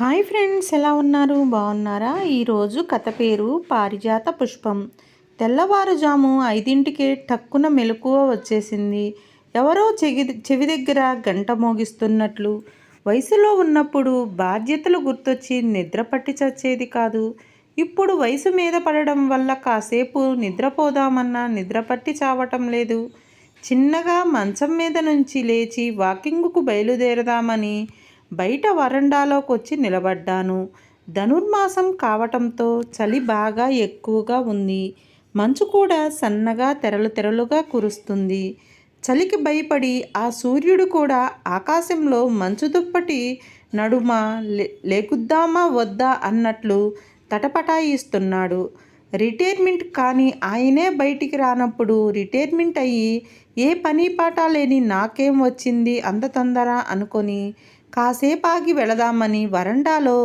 Hi friends ఎలా ఉన్నారు? బాగున్నారా? ఈరోజు కథ పేరు పారిజాత పుష్పం. తెల్లవారుజాము ఐదింటికి టక్కున మెలకువ వచ్చేసింది. ఎవరో చెవి చెవి దగ్గర గంట మోగిస్తున్నట్లు. వయసులో ఉన్నప్పుడు బాధ్యతలు గుర్తొచ్చి నిద్ర పట్టి చచ్చేది కాదు. ఇప్పుడు వయసు మీద పడడం వల్ల కాసేపు నిద్రపోదామన్నా నిద్ర పట్టి చావటం లేదు. చిన్నగా మంచం మీద నుంచి లేచి వాకింగ్కు బయలుదేరదామని బయట వరండాలోకి వచ్చి నిలబడ్డాను. ధనుర్మాసం కావటంతో చలి బాగా ఎక్కువగా ఉంది. మంచు కూడా సన్నగా తెరలు తెరలుగా కురుస్తుంది. చలికి భయపడి ఆ సూర్యుడు కూడా ఆకాశంలో మంచు దుప్పటి నడుమ లేకుద్దామా వద్దా అన్నట్లు తటపటాయిస్తున్నాడు. రిటైర్మెంట్ కానీ ఆయనే బయటికి రానప్పుడు రిటైర్మెంట్ అయ్యి ఏ పని పాట లేని నాకేం వచ్చింది అంత తొందర అనుకొని కాసేపాగి వెళదామని వరండాలో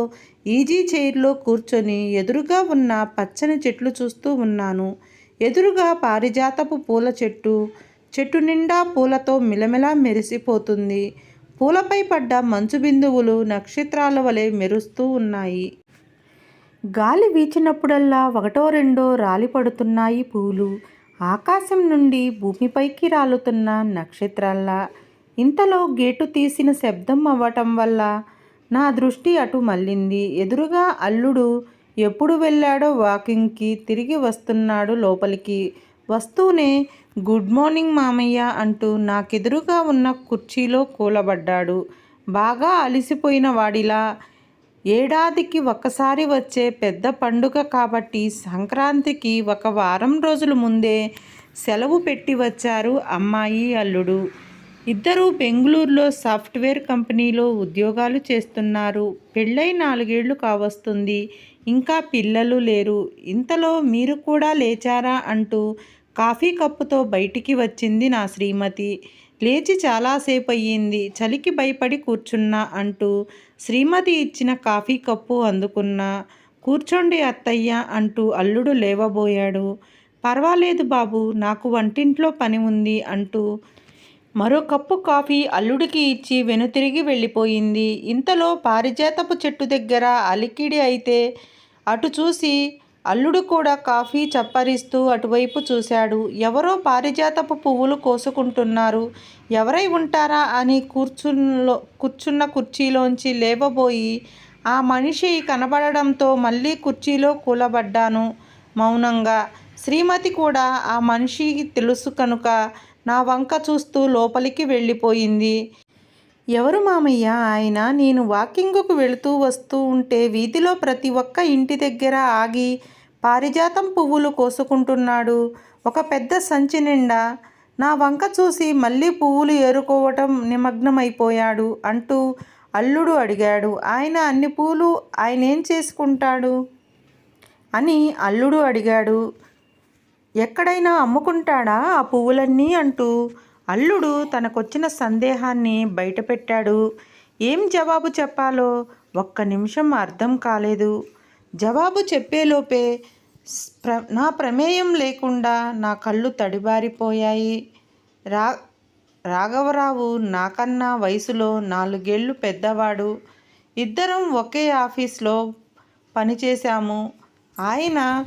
ఈజీ చైర్లో కూర్చొని ఎదురుగా ఉన్న పచ్చని చెట్లు చూస్తూ ఉన్నాను. ఎదురుగా పారిజాతపు పూల చెట్టు చెట్టు నిండా పూలతో మిలమిలా మెరిసిపోతుంది. పూలపై పడ్డ మంచు బిందువులు నక్షత్రాల వలె మెరుస్తూ ఉన్నాయి. గాలి వీచినప్పుడల్లా ఒకటో రెండో రాలి పడుతున్నాయి పూలు. ఆకాశం నుండి భూమిపైకి రాలుతున్న నక్షత్రాల్లా ఇంతలో గేటు తీసిన శబ్దం అవ్వటం వల్ల నా దృష్టి అటు మళ్ళింది. ఎదురుగా అల్లుడు ఎప్పుడు వెళ్ళాడో వాకింగ్కి తిరిగి వస్తున్నాడు లోపలికి. వస్తూనే గుడ్ మార్నింగ్ మామయ్య అంటూ నాకెదురుగా ఉన్న కుర్చీలో కూలబడ్డాడు. బాగా అలసిపోయిన వాడిలా ఏడాదికి ఒక్కసారి వచ్చే పెద్ద పండుగ కాబట్టి సంక్రాంతికి ఒక వారం రోజుల ముందే సెలవు పెట్టి వచ్చారు అమ్మాయి అల్లుడు. ఇద్దరూ బెంగళూరులో సాఫ్ట్వేర్ కంపెనీలో ఉద్యోగాలు చేస్తున్నారు. పెళ్ళై నాలుగేళ్ళు కావస్తుంది. ఇంకా పిల్లలు లేరు. ఇంతలో మీరు కూడా లేచారా అంటూ కాఫీ కప్పుతో బయటికి వచ్చింది నా శ్రీమతి. లేచి చాలాసేపు అయ్యింది చలికి భయపడి కూర్చున్నా అంటూ శ్రీమతి ఇచ్చిన కాఫీ కప్పు అందుకున్నా. కూర్చోండి అత్తయ్య అంటూ అల్లుడు లేవబోయాడు. పర్వాలేదు బాబు నాకు వంటింట్లో పని ఉంది అంటూ మరో కప్పు కాఫీ అల్లుడికి ఇచ్చి వెనుతిరిగి వెళ్ళిపోయింది. ఇంతలో పారిజాతపు చెట్టు దగ్గర అలికిడి అయితే అటు చూసి అల్లుడు కూడా కాఫీ చప్పరిస్తూ అటువైపు చూశాడు. ఎవరో పారిజాతపు పువ్వులు కోసుకుంటున్నారు. ఎవరై ఉంటారా అని కూర్చున్నలో కూర్చున్న కుర్చీలోంచి లేవబోయి ఆ మనిషి కనబడడంతో మళ్ళీ కుర్చీలో కూలబడ్డాను మౌనంగా. శ్రీమతి కూడా ఆ మనిషికి తెలుసు కనుక నా వంక చూస్తూ లోపలికి వెళ్ళిపోయింది. ఎవరు మామయ్య? ఆయన నేను వాకింగ్కు వెళుతూ వస్తూ ఉంటే వీధిలో ప్రతి ఒక్క ఇంటి దగ్గర ఆగి పారిజాతం పువ్వులు కోసుకుంటున్నాడు. ఒక పెద్ద సంచి నిండా నా వంక చూసి మళ్ళీ పువ్వులు ఏరుకోవటం నిమగ్నమైపోయాడు అంటూ అల్లుడు అడిగాడు. ఆయన అన్ని పూలు ఆయన ఏం చేసుకుంటాడు? అని అల్లుడు అడిగాడు. ఎక్కడైనా అమ్ముకుంటాడా ఆ పువ్వులన్నీ అంటూ? అల్లుడు తనకొచ్చిన సందేహాన్ని బయటపెట్టాడు. ఏం జవాబు చెప్పాలో ఒక్క నిమిషం అర్థం కాలేదు. జవాబు చెప్పేలోపే ప్ర నా ప్రమేయం లేకుండా నా కళ్ళు తడిబారిపోయాయి. రా రాఘవరావు నాకన్నా వయసులో నాలుగేళ్ళు పెద్దవాడు. ఇద్దరం ఒకే ఆఫీస్లో పనిచేశాము. ఆయన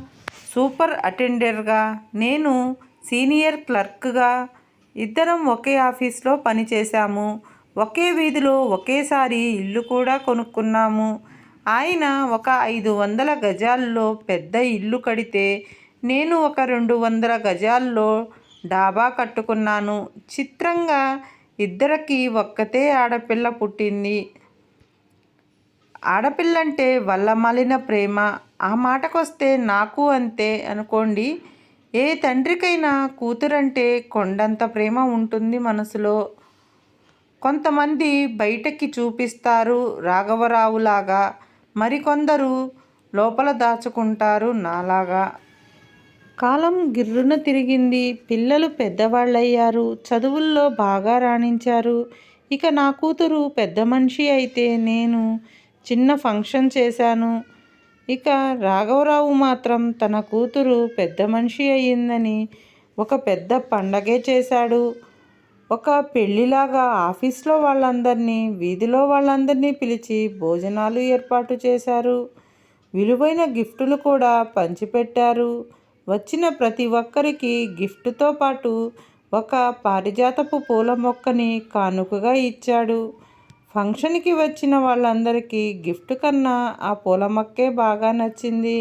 సూపర్ అటెండర్గా నేను సీనియర్ క్లర్క్గా ఇద్దరం ఒకే ఆఫీస్లో పనిచేశాము. ఒకే వీధిలో ఒకేసారి ఇల్లు కూడా కొనుక్కున్నాము. ఆయన ఒక ఐదు వందల గజాల్లో పెద్ద ఇల్లు కడితే నేను ఒక రెండు వందల గజాల్లో డాబా కట్టుకున్నాను. చిత్రంగా ఇద్దరికి ఒక్కతే ఆడపిల్ల పుట్టింది. ఆడపిల్లంటే వల్లమాలిన ప్రేమ. ఆ మాటకొస్తే నాకు అంతే అనుకోండి. ఏ తండ్రికైనా కూతురంటే కొండంత ప్రేమ ఉంటుంది మనసులో. కొంతమంది బయటకి చూపిస్తారు రాఘవరావులాగా. మరికొందరు లోపల దాచుకుంటారు నాలాగా. కాలం గిర్రున తిరిగింది. పిల్లలు పెద్దవాళ్ళయ్యారు. చదువుల్లో బాగా రాణించారు. ఇక నా కూతురు పెద్ద మనిషి అయితే నేను చిన్న ఫంక్షన్ చేశాను. ఇక రాఘవరావు మాత్రం తన కూతురు పెద్ద మనిషి అయ్యిందని ఒక పెద్ద పండగే చేశాడు. ఒక పెళ్ళిలాగా ఆఫీస్లో వాళ్ళందరినీ వీధిలో వాళ్ళందరినీ పిలిచి భోజనాలు ఏర్పాటు చేశారు. విలువైన గిఫ్టులు కూడా పంచిపెట్టారు. వచ్చిన ప్రతి ఒక్కరికి గిఫ్ట్తో పాటు ఒక పారిజాతపు పూల మొక్కని కానుకగా ఇచ్చాడు. ఫంక్షన్కి వచ్చిన వాళ్ళందరికీ గిఫ్ట్ కన్నా ఆ పూల మొక్కే బాగా నచ్చింది.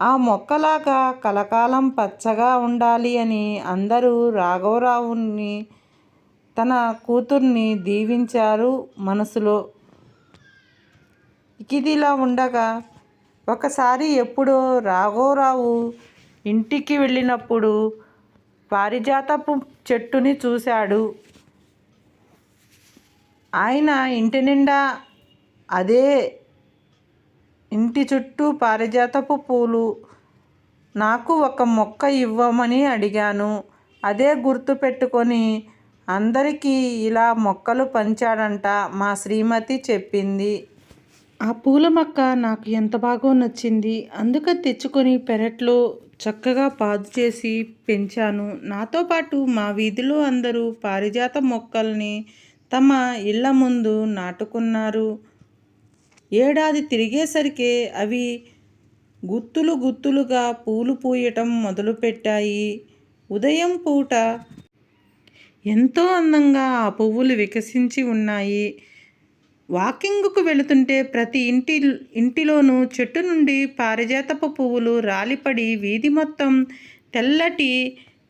ఆ మొక్కలాగా కలకాలం పచ్చగా ఉండాలి అని అందరూ రాఘవరావుని తన కూతుర్ని దీవించారు మనసులో. ఇదిలా ఉండగా ఒకసారి ఎప్పుడో రాఘవరావు ఇంటికి వెళ్ళినప్పుడు పారిజాతపు చెట్టుని చూశాడు. ఆయన ఇంటి నిండా అదే ఇంటి చుట్టూ పారిజాతపు పూలు. నాకు ఒక మొక్క ఇవ్వమని అడిగాను. అదే గుర్తు పెట్టుకొని అందరికీ ఇలా మొక్కలు పంచాడంట మా శ్రీమతి చెప్పింది. ఆ పూల మొక్క నాకు ఎంత బాగా నచ్చింది. అందుకే తెచ్చుకొని పెరట్లో చక్కగా పాదు చేసి పెంచాను. నాతో పాటు మా వీధిలో అందరూ పారిజాత మొక్కల్ని తమ ఇళ్ళ ముందు నాటుకున్నారు. ఏడాది తిరిగేసరికి అవి గుత్తులు గుత్తులుగా పూలు పూయటం మొదలుపెట్టాయి. ఉదయం పూట ఎంతో అందంగా ఆ పువ్వులు వికసించి ఉన్నాయి. వాకింగ్కు వెళుతుంటే ప్రతి ఇంటి ఇంటిలోనూ చెట్టు నుండి పారిజాతపు పువ్వులు రాలిపడి వీధి మొత్తం తెల్లటి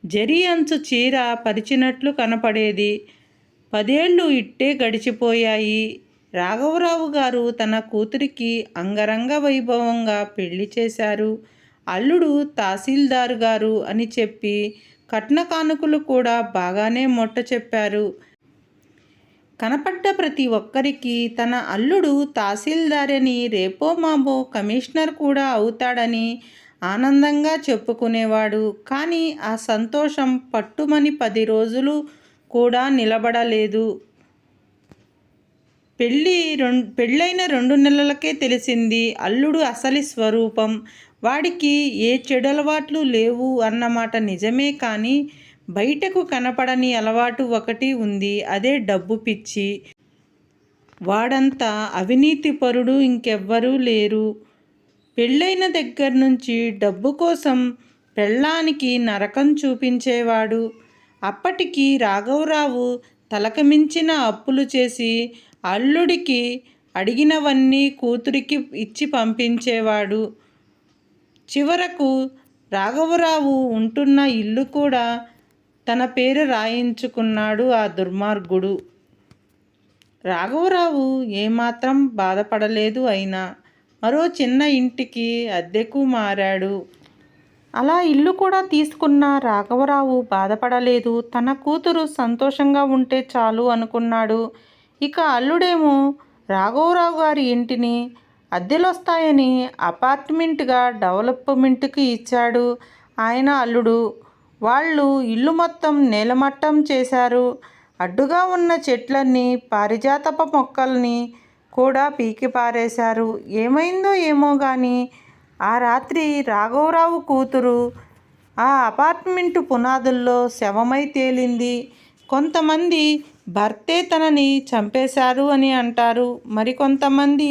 జరి అంచు చీర పరిచినట్లు కనపడేది. పదేళ్ళు ఇట్టే గడిచిపోయాయి. రాఘవరావు గారు తన కూతురికి అంగరంగ వైభవంగా పెళ్ళి చేశారు. అల్లుడు తహసీల్దారు గారు అని చెప్పి కట్న కానుకలు కూడా బాగానే మొట్ట చెప్పారు. కనపడ్డ ప్రతి ఒక్కరికి తన అల్లుడు తహసీల్దారని అని రేపో మాబో కమిషనర్ కూడా అవుతాడని ఆనందంగా చెప్పుకునేవాడు. కానీ ఆ సంతోషం పట్టుమని పది రోజులు కూడా నిలబడలేదు. పెళ్ళి రెండు పెళ్ళైన రెండు నెలలకే తెలిసింది అల్లుడు అసలి స్వరూపం. వాడికి ఏ చెడు అలవాట్లు లేవు అన్నమాట నిజమే కానీ బయటకు కనపడని అలవాటు ఒకటి ఉంది అదే డబ్బు పిచ్చి. వాడంతా అవినీతి పరుడు ఇంకెవ్వరూ లేరు. పెళ్ళైన దగ్గర నుంచి డబ్బు కోసం పెళ్ళానికి నరకం చూపించేవాడు. అప్పటికి రాఘవరావు తలకమించిన అప్పులు చేసి అల్లుడికి అడిగినవన్నీ కూతురికి ఇచ్చి పంపించేవాడు. చివరకు రాఘవరావు ఉంటున్న ఇల్లు కూడా తన పేరు రాయించుకున్నాడు ఆ దుర్మార్గుడు. రాఘవరావు ఏమాత్రం బాధపడలేదు అయినా. మరో చిన్న ఇంటికి అద్దెకు మారాడు. అలా ఇల్లు కూడా తీసుకున్న రాఘవరావు బాధపడలేదు. తన కూతురు సంతోషంగా ఉంటే చాలు అనుకున్నాడు. ఇక అల్లుడేమో రాఘవరావు గారి ఇంటిని అద్దెలొస్తాయని అపార్ట్మెంట్గా డెవలప్మెంట్కి ఇచ్చాడు. ఆయన అల్లుడు. వాళ్ళు ఇల్లు మొత్తం నేలమట్టం చేశారు. అడ్డుగా ఉన్న చెట్లన్నీ పారిజాతప మొక్కల్ని కూడా పీకి పారేశారు ఏమైందో ఏమో కానీ ఆ రాత్రి రాఘవరావు కూతురు ఆ అపార్ట్మెంట్ పునాదుల్లో శవమై తేలింది. కొంతమంది భర్తే తనని చంపేశారు అని అంటారు. మరికొంతమంది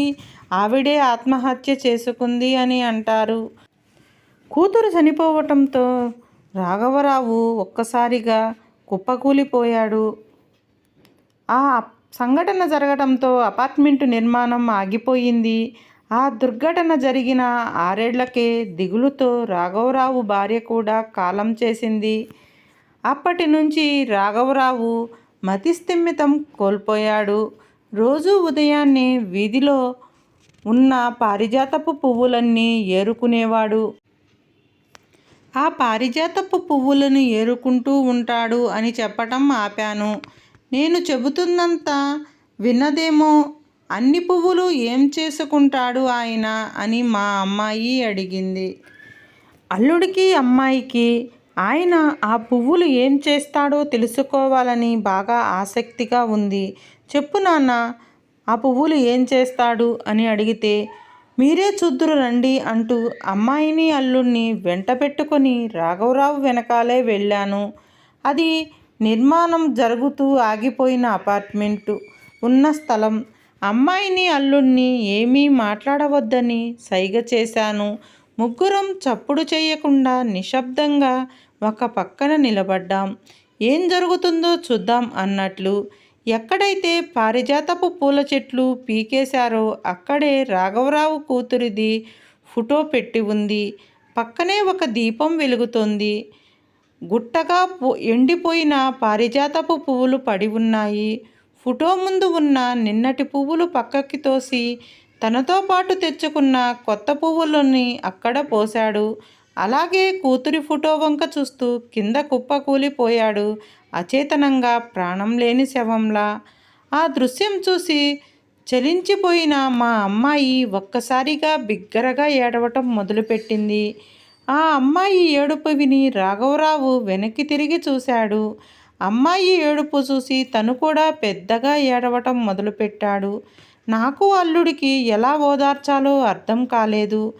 ఆవిడే ఆత్మహత్య చేసుకుంది అని అంటారు. కూతురు చనిపోవటంతో రాఘవరావు ఒక్కసారిగా కుప్పకూలిపోయాడు. ఆ సంఘటన జరగడంతో అపార్ట్మెంటు నిర్మాణం ఆగిపోయింది. ఆ దుర్ఘటన జరిగిన ఆరేళ్ళకే దిగులుతో రాఘవరావు భార్య కూడా కాలం చేసింది. అప్పటి నుంచి రాఘవరావు మతిస్థిమితం కోల్పోయాడు. రోజు ఉదయాన్నే వీధిలో ఉన్న పారిజాతపు పువ్వులన్నీ ఏరుకునేవాడు. ఆ పారిజాతపు పువ్వులను ఏరుకుంటూ ఉంటాడు అని చెప్పటం ఆపాను. నేను చెబుతున్నంత విన్నదేమో అన్ని పువ్వులు ఏం చేసుకుంటాడు ఆయన? అని మా అమ్మాయి అడిగింది. అల్లుడికి అమ్మాయికి ఆయన ఆ పువ్వులు ఏం చేస్తాడో తెలుసుకోవాలని బాగా ఆసక్తిగా ఉంది. చెప్పు నాన్న ఆ పువ్వులు ఏం చేస్తాడు? అని అడిగితే మీరే చూద్దురు రండి అంటూ అమ్మాయిని అల్లుడిని వెంట పెట్టుకొని రాఘవరావు వెనకాలే వెళ్ళాను. అది నిర్మాణం జరుగుతూ ఆగిపోయిన అపార్ట్మెంటు. ఉన్న స్థలం అమ్మాయిని అల్లుణ్ణి ఏమీ మాట్లాడవద్దని సైగ చేశాను. ముగ్గురం చప్పుడు చేయకుండా నిశ్శబ్దంగా ఒక పక్కన నిలబడ్డాం. ఏం జరుగుతుందో చూద్దాం అన్నట్లు ఎక్కడైతే పారిజాతపు పూల చెట్లు పీకేశారో అక్కడే రాఘవరావు కూతురిది ఫోటో పెట్టి ఉంది. పక్కనే ఒక దీపం వెలుగుతోంది. గుట్టగా ఎండిపోయిన పారిజాతపు పువ్వులు పడి ఉన్నాయి. ఫోటో ముందు ఉన్న నిన్నటి పువ్వులు పక్కకి తోసి తనతో పాటు తెచ్చుకున్న కొత్త పువ్వులని అక్కడ పోశాడు. అలాగే కూతురి ఫోటో వంక చూస్తూ కింద కుప్ప కూలిపోయాడు. అచేతనంగా ప్రాణం లేని శవంలా. ఆ దృశ్యం చూసి చలించిపోయిన మా అమ్మాయి ఒక్కసారిగా బిగ్గరగా ఏడవటం మొదలుపెట్టింది. ఆ అమ్మాయి ఏడుపు విని రాఘవరావు వెనక్కి తిరిగి చూశాడు. అమ్మాయి ఏడుపు చూసి తను కూడా పెద్దగా ఏడవటం మొదలుపెట్టాడు. నాకు అల్లుడికి ఎలా ఓదార్చాలో అర్థం కాలేదు.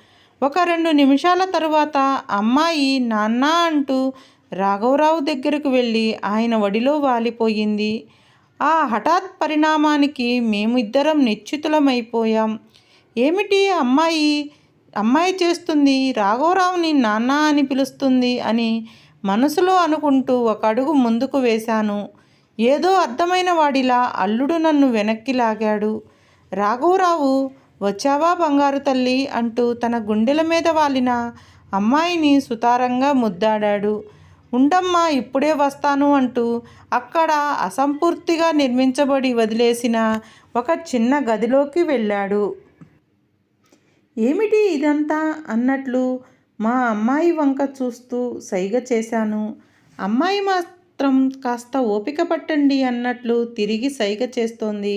ఒక రెండు నిమిషాల తరువాత అమ్మాయి నాన్న అంటూ రాఘవరావు దగ్గరకు వెళ్ళి ఆయన వడిలో వాలిపోయింది. ఆ హఠాత్ పరిణామానికి మేమిద్దరం నిశ్చితులమైపోయాం. ఏమిటి అమ్మాయి? అమ్మాయి చేస్తుంది రాఘవరావుని నాన్న అని పిలుస్తుంది అని మనసులో అనుకుంటూ ఒక అడుగు ముందుకు వేశాను. ఏదో అర్థమైన వాడిలా అల్లుడు నన్ను వెనక్కి లాగాడు. రాఘవరావు వచ్చావా బంగారు తల్లి అంటూ తన గుండెల మీద వాలిన అమ్మాయిని సుతారంగా ముద్దాడాడు. ఉండమ్మా ఇప్పుడే వస్తాను అంటూ అక్కడ అసంపూర్తిగా నిర్మించబడి వదిలేసిన ఒక చిన్న గదిలోకి వెళ్ళాడు. ఏమిటి ఇదంతా? అన్నట్లు మా అమ్మాయి వంక చూస్తూ సైగ చేశాను. అమ్మాయి మాత్రం కాస్త ఓపిక పట్టండి అన్నట్లు తిరిగి సైగ చేస్తోంది.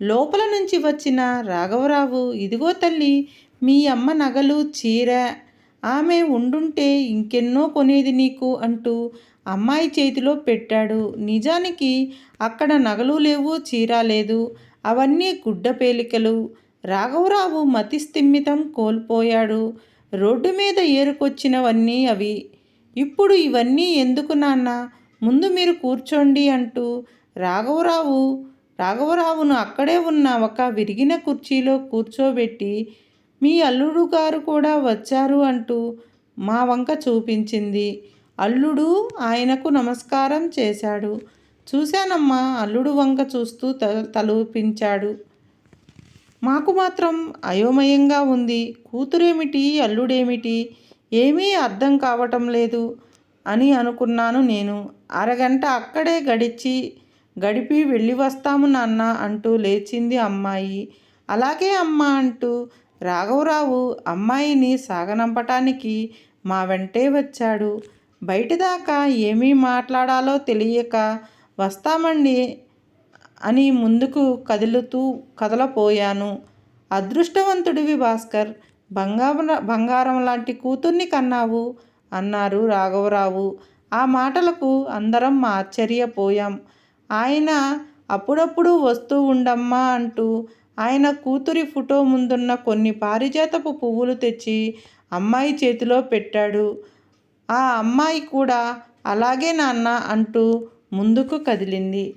లోపల నుంచి వచ్చిన రాఘవరావు ఇదిగో తల్లి మీ అమ్మ నగలు చీర ఆమె ఉండుంటే ఇంకెన్నో కొనేది నీకు అంటూ అమ్మాయి చేతిలో పెట్టాడు. నిజానికి అక్కడ నగలు లేవు చీర లేదు అవన్నీ గుడ్డ పేలికలు. రాఘవరావు మతిస్థిమితం కోల్పోయాడు. రోడ్డు మీద ఏరుకొచ్చినవన్నీ అవి. ఇప్పుడు ఇవన్నీ ఎందుకు నాన్న? ముందు మీరు కూర్చోండి అంటూ రాఘవరావు రాఘవరావును అక్కడే ఉన్న ఒక విరిగిన కుర్చీలో కూర్చోబెట్టి మీ అల్లుడు గారు కూడా వచ్చారు అంటూ మా వంక చూపించింది. అల్లుడు ఆయనకు నమస్కారం చేశాడు. చూశానమ్మా అల్లుడు వంక చూస్తూ త తలూపించాడు. మాకు మాత్రం అయోమయంగా ఉంది. కూతురేమిటి? అల్లుడేమిటి? ఏమీ అర్థం కావటం లేదు అని అనుకున్నాను నేను. అరగంట అక్కడే గడిచి గడిపి వెళ్ళి వస్తాము నాన్న అంటూ లేచింది అమ్మాయి. అలాగే అమ్మ అంటూ రాఘవరావు అమ్మాయిని సాగనంపటానికి మా వెంటే వచ్చాడు. బయటిదాకా ఏమీ మాట్లాడాలో తెలియక వస్తామండి అని ముందుకు కదులుతూ కదలపోయాను. అదృష్టవంతుడివి భాస్కర్. బంగారం బంగారం లాంటి కూతుర్ని కన్నావు? అన్నారు రాఘవరావు. ఆ మాటలకు అందరం ఆశ్చర్యపోయాం. ఆయన అప్పుడప్పుడు వస్తూ ఉండమ్మా అంటూ ఆయన కూతురి ఫోటో ముందున్న కొన్ని పారిజాతపు పువ్వులు తెచ్చి అమ్మాయి చేతిలో పెట్టాడు. ఆ అమ్మాయి కూడా అలాగే నాన్న అంటూ ముందుకు కదిలింది.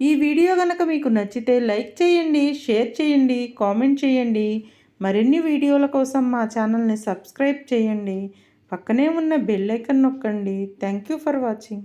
ఈ వీడియో కనుక మీకు నచ్చితే లైక్ చేయండి షేర్ చేయండి కామెంట్ చేయండి. మరిన్ని వీడియోల కోసం మా ఛానల్ని సబ్స్క్రైబ్ చేయండి. పక్కనే ఉన్న బెల్ ఐకన్ నొక్కండి. Thank you for watching.